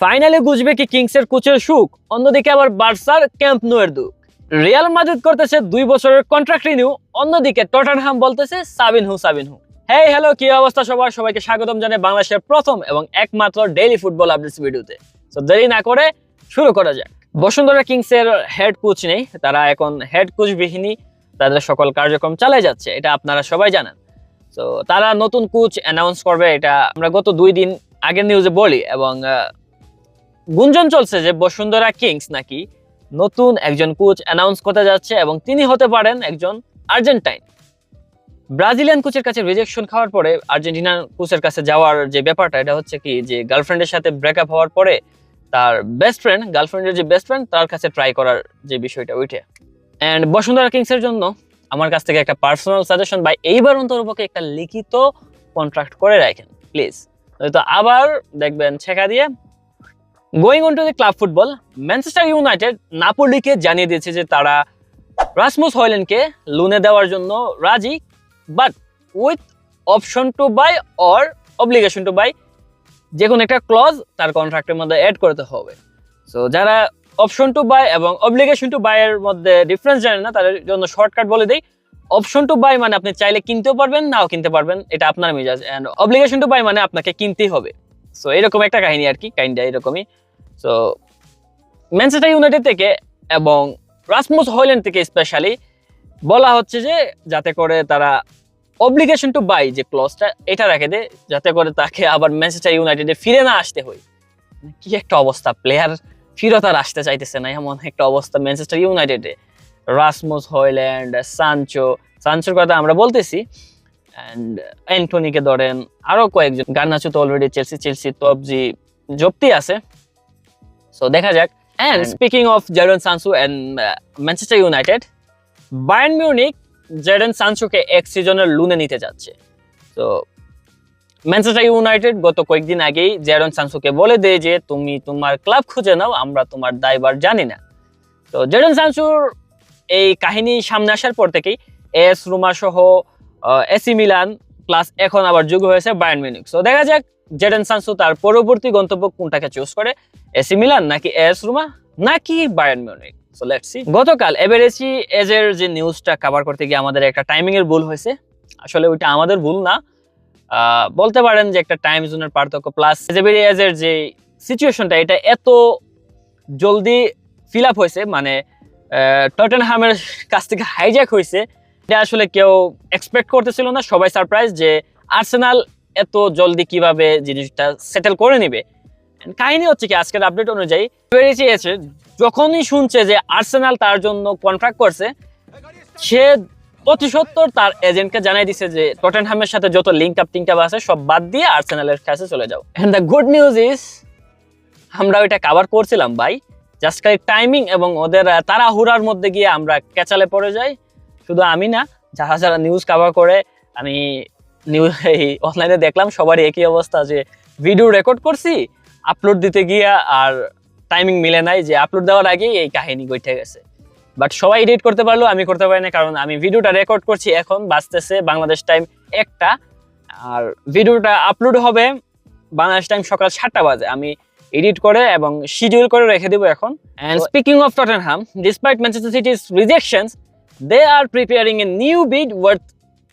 ফাইনালে গুজবে কি কিংসের কোচের সুখ? অন্যদিকে আবার বার্সার ক্যাম্প নুয়ের দুঃখ। রিয়াল মাদ্রিদ করতেছে দুই বছরের কন্ট্রাক্ট রিনিউ অন্যদিকে টটনহাম বলতেছে সাবিন হু সাবিন হু হ্যাঁ হ্যালো কি অবস্থা সবার? সবাইকে স্বাগতম জানাই বাংলাদেশের প্রথম এবং একমাত্র ডেইলি ফুটবল আপডেটস ভিডিওতে তো দেরি না করে শুরু করা যাক। বসুন্ধরা কিংসের হেড কোচ নেই, তারা এখন হেড কোচ বিহীনই তাদের সকল কার্যক্রম চালিয়ে যাচ্ছে, এটা আপনারা সবাই জানেন। তো তারা নতুন কোচ অ্যানাউন্স করবে, এটা আমরা গত দুই দিন আগের নিউজে বলি এবং গুঞ্জন চলছে যে বসুন্ধরা কিংস নাকি নতুন একজন কোচ অ্যানাউন্স করতে যাচ্ছে এবং তিনি হতে পারেন একজন আর্জেন্টাইন। ব্রাজিলিয়ান কোচের কাছে রিজেকশন খাওয়ার পরে আর্জেন্টিনার কোচের কাছে যাওয়ার যে ব্যাপারটা, এটা হচ্ছে কি যে গার্লফ্রেন্ডের সাথে ব্রেকআপ হওয়ার পরে তার বেস্ট ফ্রেন্ড গার্লফ্রেন্ডের যে বেস্ট ফ্রেন্ড তার কাছে ট্রাই করার যে বিষয়টা, ওইটা। অ্যান্ড বসুন্ধরা কিংসের জন্য আমার কাছ থেকে একটা পার্সোনাল সাজেশন বা এইবার অন্তর্পক্ষে একটা লিখিত কন্ট্রাক্ট করে রাখেন প্লিজ তো আবার দেখবেন ছেঁকা দিয়ে going on to the club football Manchester United নাপোলিকে জানিয়ে দিয়েছে যে তারা রাসমুস হয়লেনকে লোনে দেওয়ার জন্য রাজি but with option to buy or obligation to buy যে কোনো একটা ক্লজ তার কন্ট্রাক্টের মধ্যে অ্যাড করতে হবে। সো যারা অপশন টু বাই এবং অব্লিগেশন টু বাই এর মধ্যে ডিফারেন্স জানে না, তাদের জন্য শর্টকাট বলে দেই। অপশন টু বাই মানে আপনি চাইলে কিনতেও পারবেন, নাও কিনতে পারবেন, এটা আপনার মেজাজ। অ্যান্ড অব্লিগেশন টু বাই মানে আপনাকে কিনতেই হবে। সো এরকম একটা কাহিনী আর কি কাইন্ডা এরকমই। সো ম্যানচেস্টার ইউনাইটেড থেকে এবং রাসমুস হয়ল্যান্ড থেকে স্পেশালি বলা হচ্ছে যে, যাতে করে তারা অব্লিগেশন টু বাই যে ক্লজটা এটা রেখে দে, যাতে করে তাকে আবার ম্যানচেস্টার ইউনাইটেডে ফিরে না আসতে হয়। কি একটা অবস্থা প্লেয়ার ফিরত আর আসতে চাইতেছে না, এমন একটা অবস্থা ম্যানচেস্টার ইউনাইটেডে রাসমুস হয়ল্যান্ড সানচো সানচোর কথা আমরা বলতেছি। অ্যান্ড অ্যান্টনিকে ধরেন আরও কয়েকজন তো অলরেডি চেলসি চেলসি তবজি জপ্তি আছে। সো দেখা যাক। And speaking of Jadon Sancho and Manchester United Bayern Munich Jadon সানসুকে এক সিজনের লুনে নিতে যাচ্ছে। তো ম্যানচেস্টার ইউনাইটেড গত কয়েকদিন আগেই জেডন সানসুকে বলে দেয় যে তুমি তোমার ক্লাব খুঁজে নাও আমরা তোমার দায়বার জানি না। তো জেরন সানসুর এই কাহিনী সামনে আসার পর থেকেই এস রুমা সহ এসি মিলান প্লাস এখন আবার যুগ হয়েছে বায়ার্ন মিউনিক সো দেখা যাক জেডন সানসু তার পরবর্তী গন্তব্য কোনটাকে চুজ করে এসি মিলান নাকি এস রুমা নাকি Bayern Munich so let's see গতকাল এভারেজি এজের যে নিউজটা কভার করতে গিয়ে আমাদের একটা টাইমিং এর ভুল হয়েছে। আসলে ওইটা আমাদের ভুল না। বলতে পারেন যে একটা টাইম জোনের পার্থক্য প্লাস এজের যে সিচুয়েশনটা এটা এত জলদি ফিল আপ হয়েছে মানে টটেন টটেনহামের কাছ থেকে হাইজ্যাক হয়েছে এটা আসলে কেউ এক্সপেক্ট করতেছিল না। সবাই সারপ্রাইজ যে আর্সেনাল এত জলদি কীভাবে জিনিসটা সেটেল করে নিবে। কাহিনী হচ্ছে কি, আজকের আপডেট অনুযায়ী যখনই শুনছে যে আর্সেনাল তার জন্য কন্ট্রাক্ট করছে, সে অতি তার এজেন্টকে জানাই দিছে যে টটেনহামের সাথে যত লিঙ্ক আপ টিঙ্ক আছে, সব বাদ দিয়ে আর্সেনালের কাছে চলে যাও। And the good news is আমরা ওইটা কভার করছিলাম, ভাই। জাস্ট টাইমিং এবং ওদের তাড়াহুড়ার মধ্যে গিয়ে আমরা ক্যাচালে পড়ে যাই। শুধু আমি না যারা যারা নিউজ কভার করে আমি নিউজ এই অনলাইনে দেখলাম সবারই একই অবস্থা যে ভিডিও রেকর্ড করছি আপলোড দিতে গিয়ে আর টাইমিং মিলে নাই যে আপলোড দেওয়ার আগেই এই কাহিনী গইঠে গেছে। বাট সবাই এডিট করতে পারল আমি করতে পারি না কারণ আমি ভিডিওটা রেকর্ড করছি এখন বাঁচতেছে বাংলাদেশ টাইম একটা আর ভিডিওটা আপলোড হবে বাংলাদেশ টাইম সকাল সাতটা বাজে। আমি এডিট করে এবং শিডিউল করে রেখে দেবো এখন। And speaking of Tottenham despite Manchester City's rejections are preparing a new bid worth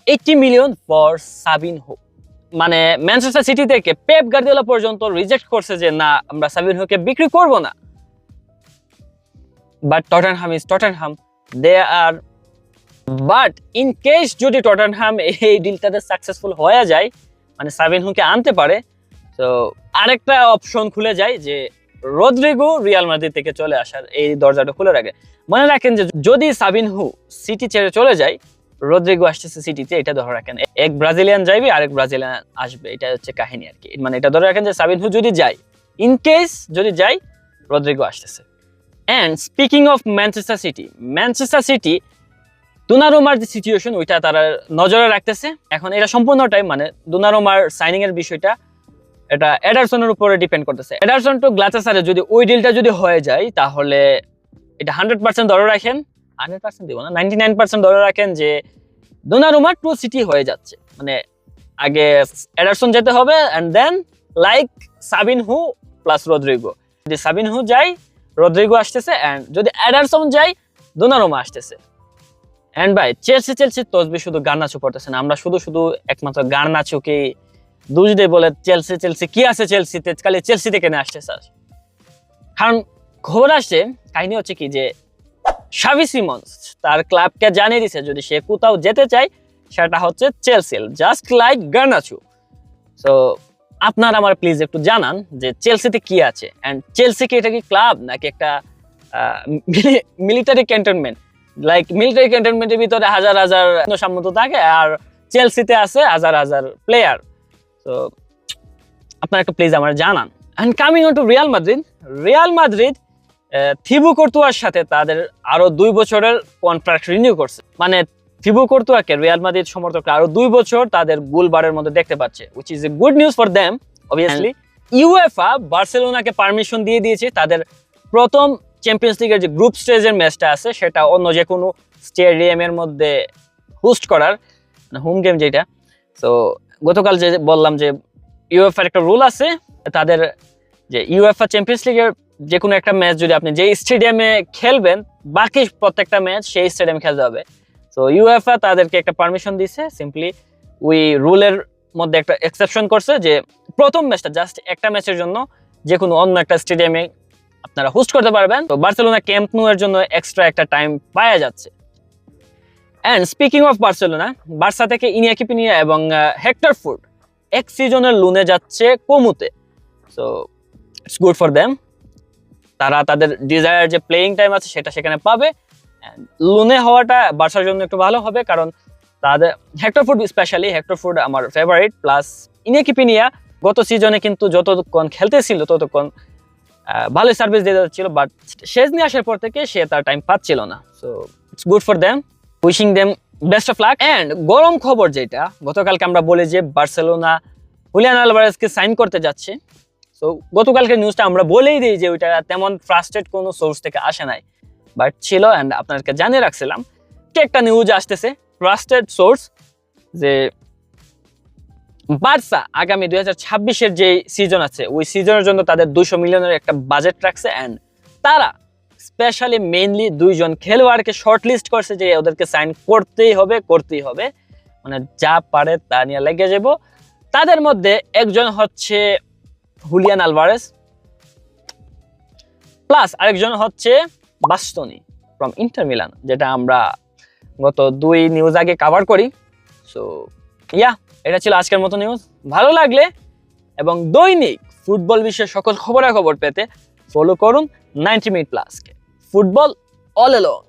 eighty million for Savinho মানে ম্যানচেস্টার সিটি থেকে পেপ গার্দিওলা পর্যন্ত রিজেক্ট করছে যে, না, আমরা সাবিন হোকে বিক্রি করব না। But Tottenham is Tottenham they are but in case যদি টটেনহাম এই ডিলটাতে সাকসেসফুল হয়ে যায় মানে সাবিন হুকে আনতে পারে, তো আরেকটা অপশন খুলে যায় যে রদ্রিগো রিয়াল মাদ্রিদ থেকে চলে আসার এই দরজাটা খুলে রাখে। মনে রাখেন যে যদি সাবিন হু সিটি ছেড়ে চলে যায়, রদ্রিগো আসতেছে সিটিতে, এটা ধরে রাখেন। এক ব্রাজিলিয়ান যাইবে, আরেক ব্রাজিলিয়ান আসবে। এটা হচ্ছে কাহিনী আর কি। মানে এটা ধরে রাখেন যে সাবিন হু যদি যায় ইন কেস যদি যায়, রদ্রিগো আসতেছে। And speaking of Manchester City Manchester City দুনারোমার যে সিচুয়েশন ওইটা তারা নজরে রাখতেছে। এখন এটা সম্পূর্ণটাই মানে দুনারোমার সাইনিং এর বিষয়টা এটা এডারসনের উপরে ডিপেন্ড করতেছে। এডারসন টু গ্লাচাসারে যদি ওই ডিলটা যদি হয়ে যায়, তাহলে এটা হান্ড্রেড পার্সেন্ট ধরে রাখেন। হান্ড্রেড পার্সেন্ট দিব না নাইনটি নাইন পার্সেন্ট ধরে রাখেন যে দোনারুমা টু সিটি হয়ে যাচ্ছে। মানে আগে এডারসন যেতে হবে and then like Savinho plus Rodrigo যদি সাবিন হু যাই রদ্রিগো আসতেছে অ্যান্ড যদি অ্যাডারসন যাই দোনারোমা আসতেছে। অ্যান্ড ভাই চেলসি চেলসি তসবি শুধু গার্নাচু করতেছে না। আমরা শুধু শুধু একমাত্র গার্নাচুকে দুজ দিয়ে বলে, চেলসি চেলসি, কি আছে চেলসিতে? খালি চেলসি থেকে নিয়ে আসছে স্যার? কারণ খবর আসছে, কাহিনী হচ্ছে কি যে শাভি সিমন্স তার ক্লাবকে জানিয়ে দিছে, যদি সে কোথাও যেতে চায়, সেটা হচ্ছে Chelsea just like Garnacho so আপনার আমার প্লিজ একটু জানান যে চেলসিতে কি আছে? অ্যান্ড চেলসি কি এটা কি ক্লাব নাকি একটা মিলিটারি ক্যান্টনমেন্ট? লাইক মিলিটারি ক্যান্টনমেন্টের ভিতরে হাজার হাজার সম্মত থাকে, আর চেলসিতে আছে হাজার হাজার প্লেয়ার তো আপনার একটু প্লিজ আমার জানান। And coming on to Real Madrid Real Madrid Thibaut কর্তুয়ার সাথে তাদের আরও দুই বছরের কন্ট্রাক্ট রিনিউ করছে। মানে থিবু কর্তুয়াকে রিয়াল মাদ্রিদ সমর্থকরা আরও দুই বছর তাদের গোলবারের মধ্যে দেখতে পাচ্ছে which is a good news for them obviously UEFA বার্সেলোনাকে permission দিয়ে দিয়েছে তাদের প্রথম চ্যাম্পিয়ন্স লিগের যে গ্রুপ স্টেজের ম্যাচটা আছে, সেটা অন্য যে কোনো স্টেডিয়ামের মধ্যে হোস্ট করার হোম গেম যেটা। তো গতকাল যে বললাম যে ইউএফার একটা রুল আছে, তাদের যে ইউএফা চ্যাম্পিয়ন্স লিগের যে কোনো একটা ম্যাচ যদি আপনি যে স্টেডিয়ামে খেলবেন, বাকি প্রত্যেকটা ম্যাচ সেই স্টেডিয়ামে খেলতে হবে। তো ইউএফা তাদেরকে একটা পারমিশন দিছে সিম্পলি ওই রুলের মধ্যে একটা এক্সেপশন করছে যে প্রথম ম্যাচটা জাস্ট একটা ম্যাচের জন্য যে কোনো অন্য একটা স্টেডিয়ামে আপনারা হোস্ট করতে পারবেন। তো, বার্সেলোনা ক্যাম্প নো এর জন্য এক্সট্রা একটা টাইম পাওয়া যাচ্ছে। And speaking of Barcelona Barça থেকে ইনিয়াকি পিনিয়া এবং হেক্টর ফুড এক সিজনের লোনে যাচ্ছে কমুতে so it's good for them তারা তাদের ডিজায়ার যে প্লেয়িং টাইম আছে সেটা সেখানে পাবে। লোনে হওয়াটা বার্সার জন্য একটু ভালো হবে কারণ তাদের Hector Fort specially Hector Fort আমার ফেভারিট প্লাস ইনিয়াকি পিনিয়া গত সিজনে কিন্তু যতক্ষণ খেলতেছিল, ততক্ষণ ভালো সার্ভিস দিয়ে যাচ্ছিল বাট শেষ নিয়ে আসার পর থেকে সে তার টাইম পাচ্ছিল না। So it's good for them wishing them best of luck and গরম খবর যেটা, গতকালকে আমরা বলি যে বার্সেলোনা হুলিয়ান আলভারেজকে সাইন করতে যাচ্ছে। সো গতকালকে নিউজটা আমরা বলেই দিই যে ওইটা তেমন ট্রাস্টেড কোনো সোর্স থেকে আসে নাই। বাট ছিল অ্যান্ড আপনাদেরকে জানিয়ে রাখছিলাম, কি একটা নিউজ আসতেছে ট্রাস্টেড সোর্স যে বার্সা আগামী দুই হাজার ছাব্বিশের যে সিজন আছে, ওই সিজনের জন্য তাদের দুইশো মিলিয়নের একটা বাজেট রাখছে অ্যান্ড তারা স্পেশালি মেইনলি দুইজন খেলোয়াড়কে শর্ট লিস্ট করছে যে ওদেরকে সাইন করতেই হবে করতেই হবে। মানে যা পারে তা নিয়ে লেগে যাব। তাদের মধ্যে একজন হচ্ছে হুলিয়ান আলভারেস, প্লাস আরেকজন হচ্ছে বাস্তনি ফ্রম ইন্টার মিলান, যেটা আমরা গত দুই নিউজ আগে কাভার করি। সো ইয়া এটা ছিল আজকের মতো নিউজ ভালো লাগলে এবং দৈনিক ফুটবল বিশ্বের সকল খবরাখবর পেতে ফলো করুন নাইনটি মিনিট প্লাসকে football all along.